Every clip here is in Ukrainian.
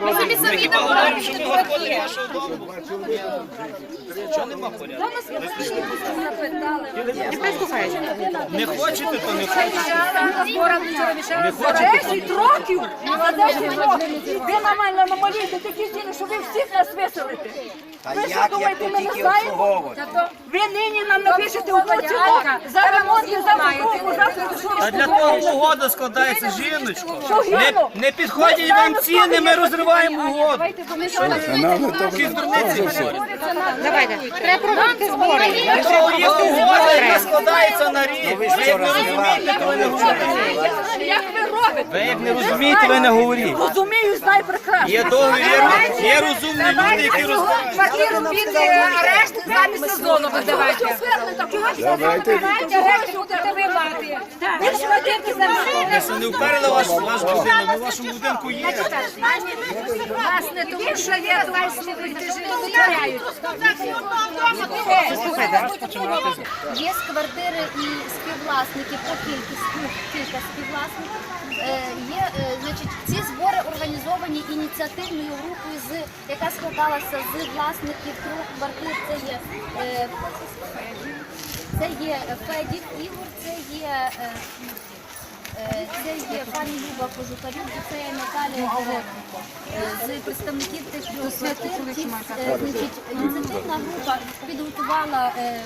Ми собі самі там говоримо, що ми господарі вашого дому? Чого нема порядку? Не хочете, то не хочете. За 10 років, за 10 років, ви на мене намалюєте такі ціни, що ви всіх нас виселите. Ви що думаєте, ми не знаємо? Ви нині нам напишете у поцілок, за ремонт і за за А для того угода складається жіночко. Не, не підходять вам ціни, ми розриваємо угоду. Які дурниці говорять. Давайте. Треба проводити збори. Якщо є угода, яка складається на рік, ви як не розумієте, то ви не говорите. Як ви робите? Ви як не розумієте, ви не говоріть. Розумію, знаю прекрасно. Є договір, є розумні люди, які розуміють. Квартиру під е, арешт замість сезону видавайте. Давайте. Арешт будете вимати. Ви ж квартирки замість. Ви що не вперли ваш, ваш будинок, в вашому будинку є. Власне, тому що є давай слухайте, витворяють. Є з квартири і співвласники по кількість, ну, кілька співвласників. Е, є, е, значить, ці збори організовані ініціативною групою, з, яка складалася з власників трьох квартир. Це є, е, це є Федів Ігор, це є. Е, Е, Це є пані Люба Кожухарюк і це є Наталія Голоденко. З представників тих е, Ініціативна група підготувала е,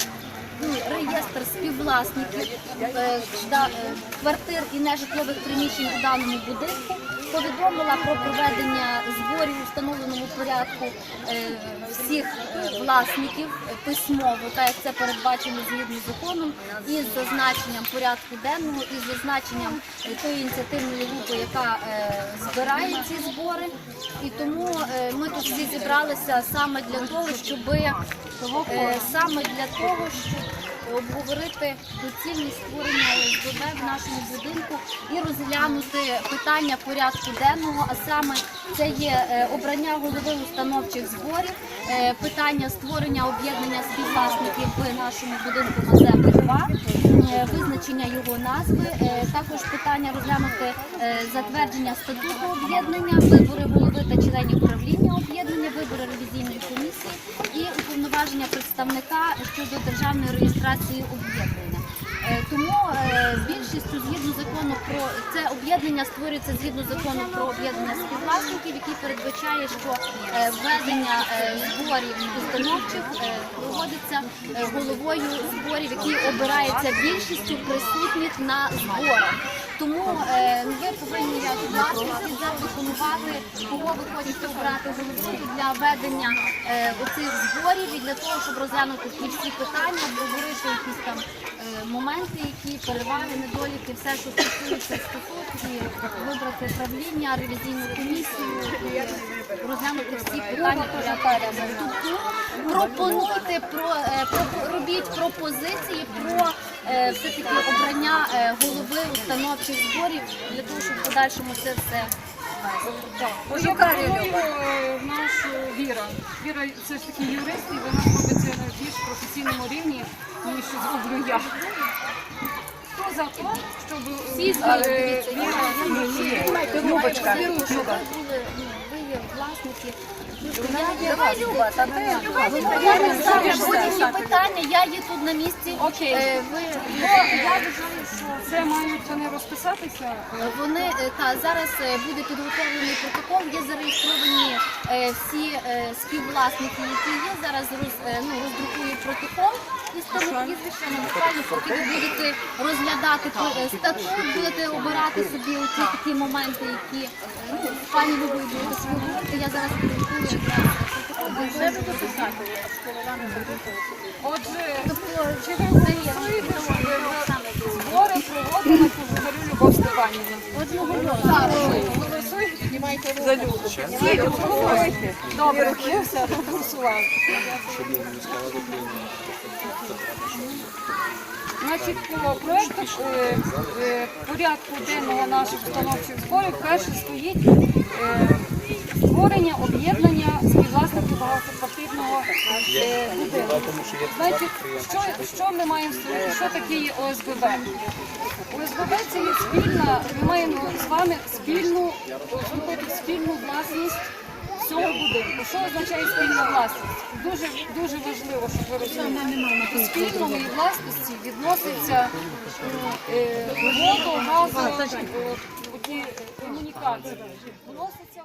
ну, реєстр співвласників е, е, квартир і нежитлових приміщень у даному будинку. Повідомила про проведення зборів у встановленому порядку е, всіх власників письмово, так як це передбачено згідно з законом, із зазначенням порядку денного, із зазначенням е, тої ініціативної групи, яка е, збирає ці збори. І тому ми тут всі зібралися саме для того, щоб саме для того, щоб обговорити доцільність створення ОСББ в нашому будинку і розглянути питання порядку денного, а саме це є е, обрання голови установчих зборів, е, питання створення об'єднання співвласників в нашому будинку Мазепи 2, е, визначення його назви, е, також питання розглянути затвердження статуту об'єднання, вибори голови та членів управління об'єднання, вибори ревізійної комісії і уповноваження представника щодо державної реєстрації об'єднання. Е, Тому е, більшістю згідно закону про це об'єднання створюється згідно закону про об'єднання співвласників, який передбачає, що е, введення зборів установчих проводиться головою зборів, який обирається більшістю присутніх на зборах. Тому е, ви повинні як власниці запропонувати, кого ви хочете обрати головою для ведення е, оцих зборів і для того, щоб розглянути ті всі питання, обговорити якісь там е, моменти, які переваги, недоліки, все, що стосується статуту, і вибрати правління, ревізійну комісію, і розглянути всі питання порядку. Тобто пропонуйте про, е, про робіть пропозиції про е, все таки обрання е, голови установчих зборів для того, щоб в подальшому це все. Я пропоную е, нашу Віра. Віра це ж таки юрист, і вона робить це на більш професійному рівні, ніж зроблю я. Хто за те, щоб е, Віра, Любочка, ви були, ну, ви є власники. Давай, Люба, та ти. Я не питання, я є тут на місці. Окей. Е, Ви, бо я вважаю, що це мають вони розписатися. Вони е, та зараз е, буде підготовлений протокол. Є зареєстровані е, всі е, співвласники, які є. Зараз роз, е, ну, роздрукують протокол і стануть прізвищами. Буквально поки ви будете розглядати е, статут, будете обирати собі оці такі моменти, які е, ну, з пані Любою будете говорити. Я зараз дописати. Отже, збори проводили Кожугарю Любов Степанівну? Голосуєте? За Любу. Всі голосуєте? Добре, я все е, порядку денного наших установчих зборів перше стоїть е, створення об'єднання співвласників багатоквартирного е, будинку. Що, ми маємо створити? Що таке є ОСББ? ОСББ це є спільна, ми маємо з вами спільну, зробити спільну власність цього будинку. Що означає спільна власність? Дуже дуже важливо, щоб ви розуміли. Спільної власності відноситься е, воду, газу, е, комунікації. Вноситься